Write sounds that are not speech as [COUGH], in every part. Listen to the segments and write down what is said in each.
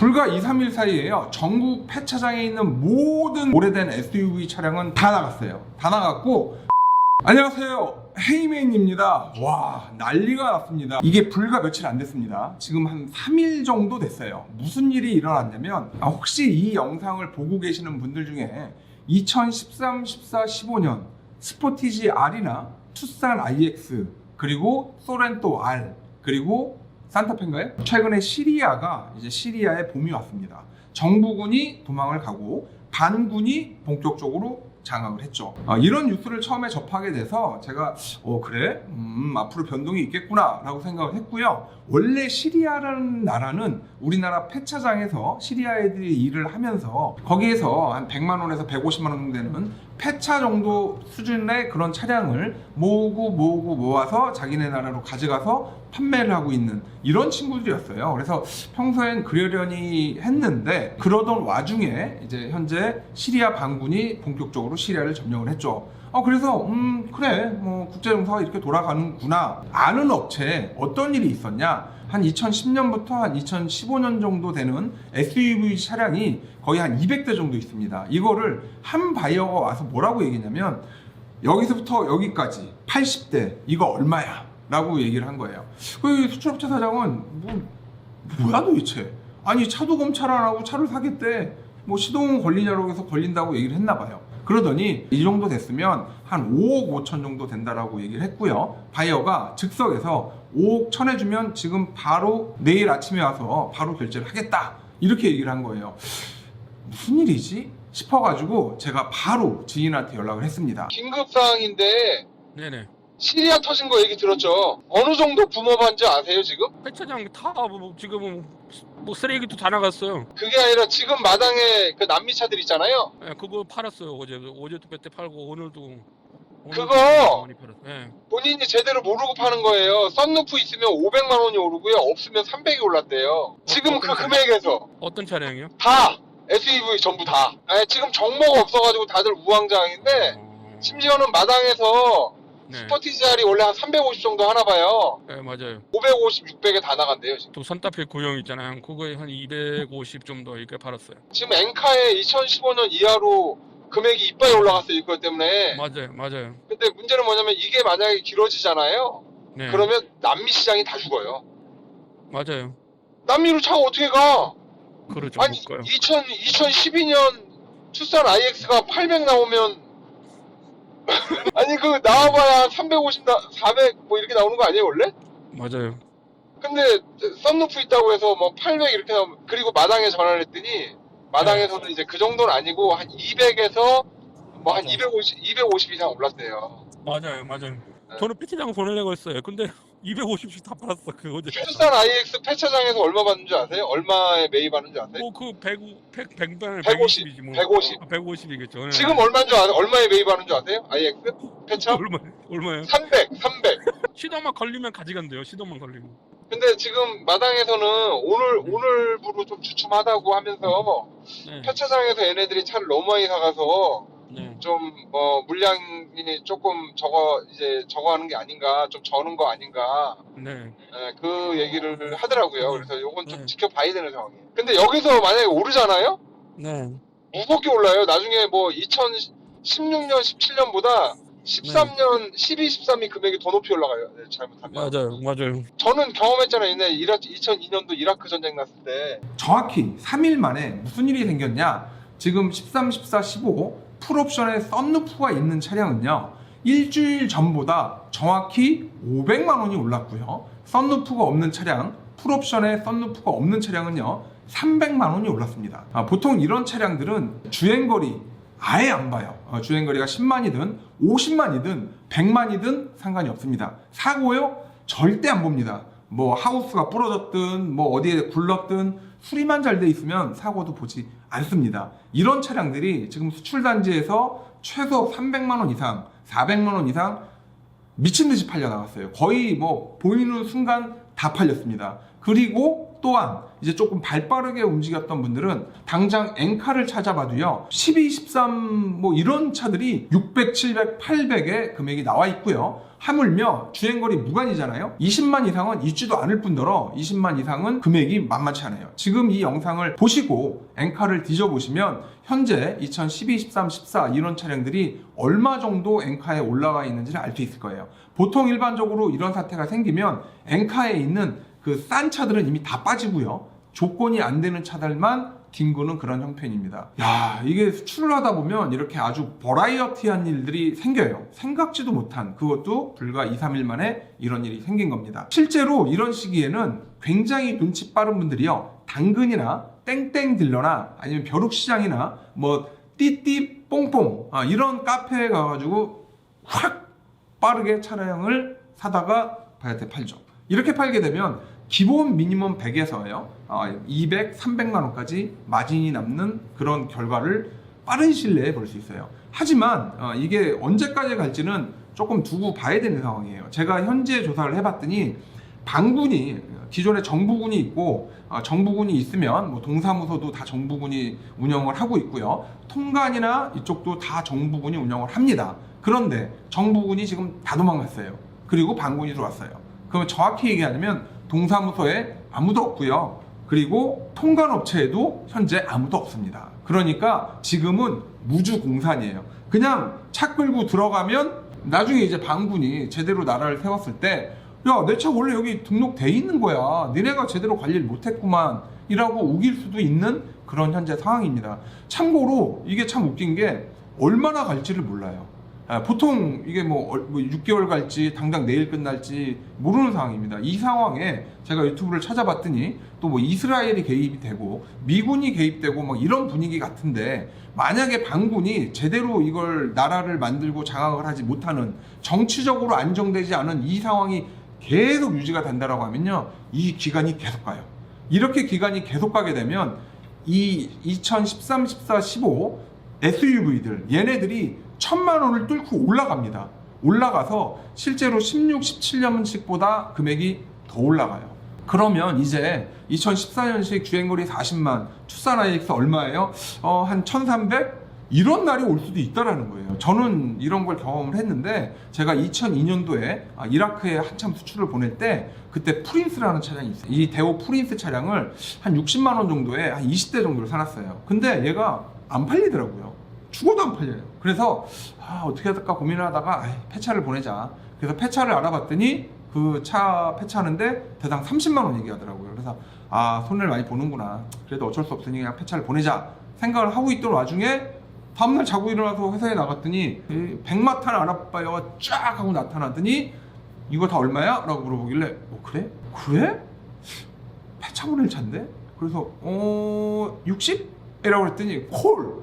불과 2, 3일 사이에요. 전국 폐차장에 있는 모든 오래된 SUV 차량은 다 나갔어요. 다 나갔고 [LAUGHS] 안녕하세요. 헤이맨입니다. 와, 난리가 났습니다. 이게 불과 며칠 안 됐습니다. 지금 한 3일 정도 됐어요. 무슨 일이 일어났냐면, 아, 혹시 이 영상을 보고 계시는 분들 중에 2013, 14, 15년 스포티지 R이나 투싼 IX, 그리고 소렌토 R, 그리고 산타페인가요? 최근에 시리아가 이제 시리아에 봄이 왔습니다. 정부군이 도망을 가고 반군이 본격적으로 장악을 했죠. 아, 이런 뉴스를 처음에 접하게 돼서 제가 어 그래 음, 앞으로 변동이 있겠구나라고 생각을 했고요. 원래 시리아라는 나라는 우리나라 폐차장에서 시리아 애들이 일을 하면서 거기에서 한 100만 원에서 150만 원 되는 폐차 정도 수준의 그런 차량을 모으고 모으고 모아서 자기네 나라로 가져가서 판매를 하고 있는 이런 친구들이었어요. 그래서 평소엔 그러려니 했는데 그러던 와중에 이제 현재 시리아 반군이 본격적으로 시리아를 점령을 했죠. 어 그래서 음 그래 뭐 국제 정서가 이렇게 돌아가는구나 아는 업체에 어떤 일이 있었냐 한 2010년부터 한 2015년 정도 되는 SUV 차량이 거의 한 200대 정도 있습니다. 이거를 한 바이어가 와서 뭐라고 얘기했냐면 여기서부터 여기까지 80대 이거 얼마야? 라고 얘기를 한 거예요. 그 수출업체 사장은 뭐 뭐야 도대체? 아니 차도 검찰 안 하고 차를 사겠대. 뭐 시동 걸리냐고 해서 걸린다고 얘기를 했나 봐요. 그러더니 이 정도 됐으면 한 5억 5천 정도 된다라고 얘기를 했고요. 바이어가 즉석에서 5억 천 해주면 지금 바로 내일 아침에 와서 바로 결제를 하겠다. 이렇게 얘기를 한 거예요. 무슨 일이지? 싶어가지고 제가 바로 지인한테 연락을 했습니다. 긴급 사항인데 네네. 시리아 터진 거 얘기 들었죠? 어느 정도 붐업한지 아세요 지금? 폐차장 다 뭐, 지금은 뭐 쓰레기도 다 나갔어요. 그게 아니라 지금 마당에 그 남미 차들 있잖아요. 예, 그거 팔았어요 어제. 어제도 몇 대 팔고 오늘도. 오늘도 그거! 많이 팔았. 예. 본인이 제대로 모르고 파는 거예요. 썬루프 있으면 500만 원이 오르고요. 없으면 300이 올랐대요. 지금 그 금액에서 어떤 차량이요? 다 SUV 전부 다. 아니, 지금 정보가 없어가지고 다들 우왕좌왕인데 어, 심지어는 마당에서 네. 스포티지알이 원래 한 350 정도 하나 봐요. 예, 맞아요. 550, 600에 다 나간대요. 지금. 또 산타페 구형 있잖아요. 그거에 한 250 정도 이렇게 팔았어요. 지금 엔카에 2015년 이하로 금액이 이빨이 올라갔어요. 이거 때문에. 맞아요, 맞아요. 근데 문제는 뭐냐면 이게 만약에 길어지잖아요. 네. 그러면 남미 시장이 다 죽어요. 맞아요. 남미로 차가 어떻게 가? 그렇죠. 아니 못 가요. 2000, 2012년 투싼 IX가 800 나오면 아니 그 나와봐야 350, 400 뭐 이렇게 나오는 거 아니에요 원래? 맞아요. 근데 썬루프 있다고 해서 뭐 800 이렇게 나오면 그리고 마당에 전화를 했더니 마당에서는 이제 그 정도는 아니고 한 200에서 뭐한 맞아. 250, 250 이상 올랐대요. 맞아요, 맞아요. 네. 저는 폐차장 보내려고 했어요. 근데 250씩 다 팔았어. 그 어제. 투싼 IX 폐차장에서 얼마 받는 줄 아세요? 얼마에 매입하는 줄 아세요? 뭐그 100, 100, 100, 100, 150, 120이지 뭐. 150. 150이겠죠. 네. 지금 얼마인 줄 아세요? 얼마에 매입하는 줄 아세요? IX 폐차? 얼마 얼마요? 300, 300. 시동만 걸리면 가져간대요. 시동만 걸리면. 근데 지금 마당에서는 오늘 오늘부로 좀 주춤하다고 하면서 네. 폐차장에서 얘네들이 차를 너무 많이 사가서 네. 좀 뭐 물량이 조금 적어 이제 적어하는 게 아닌가 좀 저는 거 아닌가 네. 예, 그 얘기를 하더라고요. 그래서 요건 좀 네. 지켜봐야 되는 상황이에요. 근데 여기서 만약에 오르잖아요? 네. 무섭게 올라요. 나중에 뭐 2016년, 17년보다 13년, 12, 13이 금액이 더 높이 올라가요. 네, 잘못하면. 맞아요. 맞아요. 저는 경험했잖아요. 옛날에 이라, 2002년도 이라크 전쟁 났을 때 정확히 3일 만에 무슨 일이 생겼냐? 지금 13, 14, 15 풀옵션에 썬루프가 있는 차량은요. 일주일 전보다 정확히 500만 원이 올랐고요. 썬루프가 없는 차량, 풀옵션에 썬루프가 없는 차량은요. 300만 원이 올랐습니다. 아, 보통 이런 차량들은 주행거리 아예 안 봐요. 어, 주행거리가 10만이든 50만이든 100만이든 상관이 없습니다. 사고요? 절대 안 봅니다. 뭐 하우스가 부러졌든 뭐 어디에 굴렀든 수리만 잘 돼 있으면 사고도 보지 않습니다. 이런 차량들이 지금 수출 단지에서 최소 300만 원 이상, 400만 원 이상 미친 듯이 팔려 나갔어요. 거의 뭐 보이는 순간 다 팔렸습니다. 그리고 또한 이제 조금 발빠르게 움직였던 분들은 당장 엔카를 찾아봐도요 12, 13 뭐 이런 차들이 600, 700, 800의 금액이 나와 있고요. 하물며 주행거리 무관이잖아요. 20만 이상은 있지도 않을 뿐더러 20만 이상은 금액이 만만치 않아요. 지금 이 영상을 보시고 엔카를 뒤져보시면 현재 2012, 13, 14 이런 차량들이 얼마 정도 엔카에 올라가 있는지를 알 수 있을 거예요. 보통 일반적으로 이런 사태가 생기면 엔카에 있는 그 싼 차들은 이미 다 빠지고요. 조건이 안 되는 차들만 뒹구는 그런 형편입니다. 야, 이게 수출을 하다 보면 이렇게 아주 버라이어티한 일들이 생겨요. 생각지도 못한 그것도 불과 2, 3일 만에 이런 일이 생긴 겁니다. 실제로 이런 시기에는 굉장히 눈치 빠른 분들이요. 당근이나 땡땡 딜러나 아니면 벼룩시장이나 뭐 띠띠 뽕뽕 아, 이런 카페에 가가지고 확 빠르게 차량을 사다가 바이트에 팔죠. 이렇게 팔게 되면 기본 미니멈 100에서요, 200, 300만 원까지 마진이 남는 그런 결과를 빠른 시일 내에 볼 수 있어요. 하지만 어, 이게 언제까지 갈지는 조금 두고 봐야 되는 상황이에요. 제가 현재 조사를 해봤더니 방군이 기존에 정부군이 있고 어, 정부군이 있으면 뭐 동사무소도 다 정부군이 운영을 하고 있고요. 통관이나 이쪽도 다 정부군이 운영을 합니다. 그런데 정부군이 지금 다 도망갔어요. 그리고 반군이 들어왔어요. 그러면 정확히 얘기하자면 동사무소에 아무도 없고요. 그리고 통관업체에도 현재 아무도 없습니다. 그러니까 지금은 무주공산이에요. 그냥 차 끌고 들어가면 나중에 이제 반군이 제대로 나라를 세웠을 때 야, 내 차 원래 여기 등록돼 있는 거야. 니네가 제대로 관리를 못했구만. 이라고 우길 수도 있는 그런 현재 상황입니다. 참고로 이게 참 웃긴 게 얼마나 갈지를 몰라요. 아, 보통 이게 뭐, 얼- 뭐 6개월 갈지 당장 내일 끝날지 모르는 상황입니다. 이 상황에 제가 유튜브를 찾아봤더니 또 뭐 이스라엘이 개입이 되고 미군이 개입되고 뭐 이런 분위기 같은데 만약에 반군이 제대로 이걸 나라를 만들고 장악을 하지 못하는 정치적으로 안정되지 않은 이 상황이 계속 유지가 된다라고 하면요 이 기간이 계속 가요. 이렇게 기간이 계속 가게 되면 이 2013, 14, 15 SUV들 얘네들이 천만 원을 뚫고 올라갑니다. 올라가서 실제로 16, 17년식보다 금액이 더 올라가요. 그러면 이제 2014년식 주행거리 40만, 투싼 IX 얼마예요? 어, 한 1300? 이런 날이 올 수도 있다라는 거예요. 저는 이런 걸 경험을 했는데 제가 2002년도에 아, 이라크에 한참 수출을 보낼 때 그때 프린스라는 차량이 있어요. 이 대호 프린스 차량을 한 60만 원 정도에 한 20대 정도를 사놨어요. 근데 얘가 안 팔리더라고요. 죽어도 안 팔려요. 그래서 아, 어떻게 할까 고민을 하다가 아이, 폐차를 보내자. 그래서 폐차를 알아봤더니 그 차 폐차하는데 대당 30만 원 얘기하더라고요. 그래서 아 손해를 많이 보는구나. 그래도 어쩔 수 없으니 그냥 폐차를 보내자 생각을 하고 있던 와중에 다음날 자고 일어나서 회사에 나갔더니 이 백마탄 아랍바이어가 쫙 하고 나타나더니 이거 다 얼마야? 라고 물어보길래 어 그래? 그래? 폐차 보낼 차인데? 그래서 어 60? 이라고 그랬더니 콜!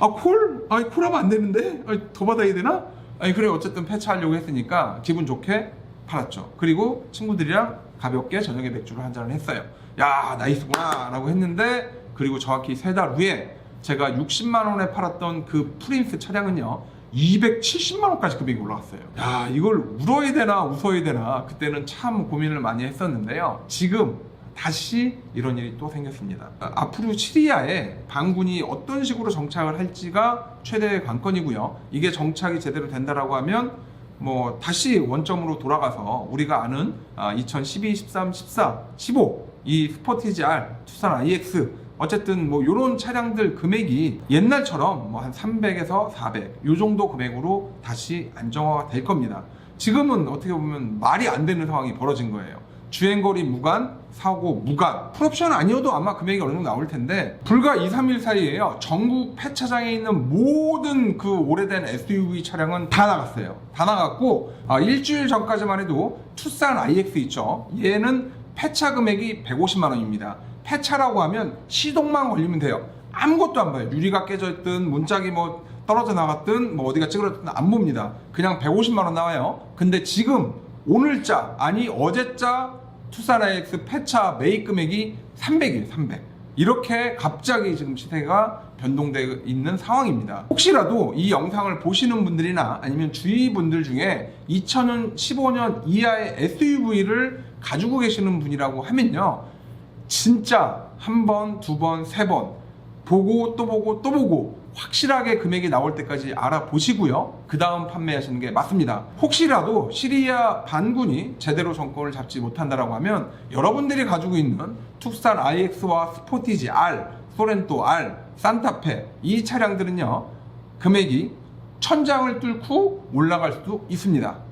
아 콜? 아니 콜하면 안 되는데? 아니 더 받아야 되나? 아니 그래 어쨌든 폐차하려고 했으니까 기분 좋게 팔았죠 그리고 친구들이랑 가볍게 저녁에 맥주를 한 잔을 했어요 야 나이스구나 라고 했는데 그리고 정확히 세 달 후에 제가 60만 원에 팔았던 그 프린스 차량은요 270만 원까지 금액이 올라갔어요. 야 이걸 울어야 되나 웃어야 되나 그때는 참 고민을 많이 했었는데요. 지금 다시 이런 일이 또 생겼습니다. 아, 앞으로 시리아에 반군이 어떤 식으로 정착을 할지가 최대의 관건이고요. 이게 정착이 제대로 된다라고 하면 뭐 다시 원점으로 돌아가서 우리가 아는 아, 2012, 13, 14, 15 이 스포티지 R, 투싼 IX 어쨌든 뭐 이런 차량들 금액이 옛날처럼 뭐 한 300에서 400 요 정도 금액으로 다시 안정화가 될 겁니다. 지금은 어떻게 보면 말이 안 되는 상황이 벌어진 거예요. 주행거리 무관, 사고 무관. 풀옵션 아니어도 아마 금액이 어느 정도 나올 텐데 불과 2, 3일 사이에요. 전국 폐차장에 있는 모든 그 오래된 SUV 차량은 다 나갔어요. 다 나갔고 아, 일주일 전까지만 해도 투싼 IX 있죠. 얘는 폐차 금액이 150만 원입니다. 폐차라고 하면 시동만 걸리면 돼요. 아무것도 안 봐요. 유리가 깨져 있든 문짝이 뭐 떨어져 나갔든 뭐 어디가 찌그러졌든 안 봅니다. 그냥 150만 원 나와요. 근데 지금 오늘자 아니 어제자 투싼 IX 폐차 매입 금액이 300이에요. 300. 이렇게 갑자기 지금 시세가 변동되어 있는 상황입니다. 혹시라도 이 영상을 보시는 분들이나 아니면 주위 분들 중에 2015년 이하의 SUV를 가지고 계시는 분이라고 하면요. 진짜 한 번, 두 번, 세 번 보고 또 보고 또 보고 확실하게 금액이 나올 때까지 알아보시고요. 그 다음 판매하시는 게 맞습니다. 혹시라도 시리아 반군이 제대로 정권을 잡지 못한다라고 하면 여러분들이 가지고 있는 투싼 IX와 스포티지 R, 소렌토 R, 산타페 이 차량들은요 금액이 천장을 뚫고 올라갈 수도 있습니다.